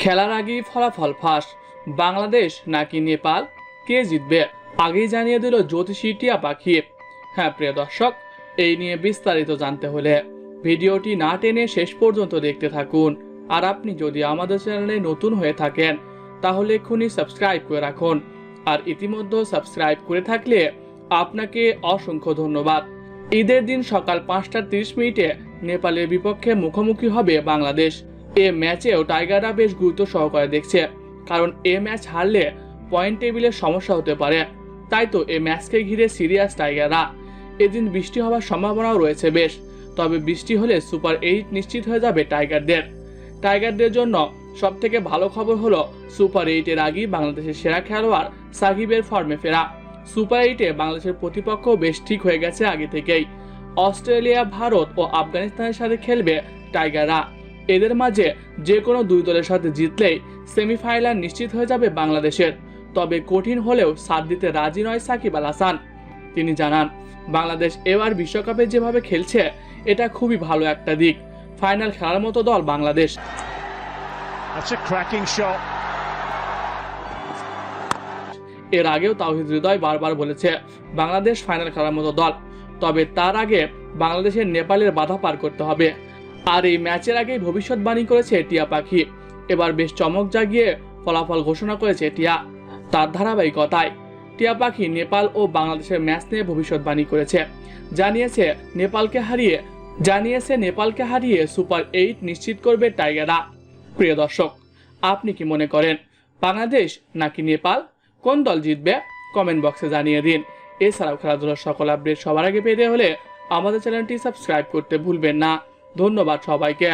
খেলার আগেই ফলাফল ফাঁস। বাংলাদেশ নাকি নেপাল? কে জিতবে? আগেই জানিয়ে দিল জ্যোতিষী টিয়া পাখি। হ্যাঁ প্রিয় দর্শক, এই নিয়ে বিস্তারিত জানতে হলে ভিডিওটি না টেনে শেষ পর্যন্ত দেখতে থাকুন। আর আপনি যদি আমাদের চ্যানেলে নতুন হয়ে থাকেন, তাহলে এক্ষুনি সাবস্ক্রাইব করে রাখুন। আর ইতিমধ্যে সাবস্ক্রাইব করে থাকলে আপনাকে অসংখ্য ধন্যবাদ। ঈদের দিন সকাল পাঁচটা তিরিশ মিনিটে নেপালের বিপক্ষে মুখোমুখি হবে বাংলাদেশ। এ ম্যাচেও টাইগাররা বেশ গুরুত্ব সহকারে দেখছে, কারণ এ ম্যাচ হারলে পয়েন্ট টেবিলের সমস্যা হতে পারে। তাই তো এ ম্যাচকে ঘিরে সিরিয়াস টাইগাররা। এদিন বৃষ্টি হওয়ার সম্ভাবনাও রয়েছে বেশ, তবে বৃষ্টি হলে সুপার এইট নিশ্চিত হয়ে যাবে টাইগারদের। টাইগারদের জন্য সব থেকে ভালো খবর হলো সুপার এইটের আগেই বাংলাদেশের সেরা খেলোয়াড় সাকিবের ফর্মে ফেরা। সুপার এইটে বাংলাদেশের প্রতিপক্ষ বেশ ঠিক হয়ে গেছে আগে থেকেই। অস্ট্রেলিয়া, ভারত ও আফগানিস্তানের সাথে খেলবে টাইগাররা। এদের মাঝে যে কোনো দুই দলের সাথে জিতলেই সেমিফাইনাল নিশ্চিত হয়ে যাবে বাংলাদেশের। তবে কঠিন হলেও সাথ দিতে রাজি নয় সাকিব আল হাসান। তিনি জানান বাংলাদেশ এবার বিশ্বকাপে যেভাবে খেলছে এটা খুবই ভালো একটা দিক। ফাইনাল খেলার মতো দল বাংলাদেশ। এর আগেও তাওহিদ হৃদয় বারবার বলেছে বাংলাদেশ ফাইনাল খেলার মতো দল। তবে তার আগে বাংলাদেশের নেপালের বাধা পার করতে হবে। আর এই ম্যাচের আগেই ভবিষ্যৎবাণী করেছে টিয়া পাখি। এবার বেশ চমক জাগিয়ে ফলাফল ঘোষণা করেছে টিয়া, তার ধারাবাহিকতায়। টিয়া পাখি নেপাল ও বাংলাদেশের ম্যাচ নিয়ে ভবিষ্যৎবাণী করেছে। জানিয়েছে, নেপালকে হারিয়ে, জানিয়েছে নেপালকে হারিয়ে সুপার এইট নিশ্চিত করবে টাইগাররা। প্রিয় দর্শক, আপনি কি মনে করেন, বাংলাদেশ নাকি নেপাল? কোন দল জিতবে? কমেন্ট বক্সে জানিয়ে দিন। এছাড়াও খেলাধুলার সকল আপডেট সবার আগে পেতে হলে আমাদের চ্যানেলটি সাবস্ক্রাইব করতে ভুলবেন না। ধন্যবাদ সবাইকে।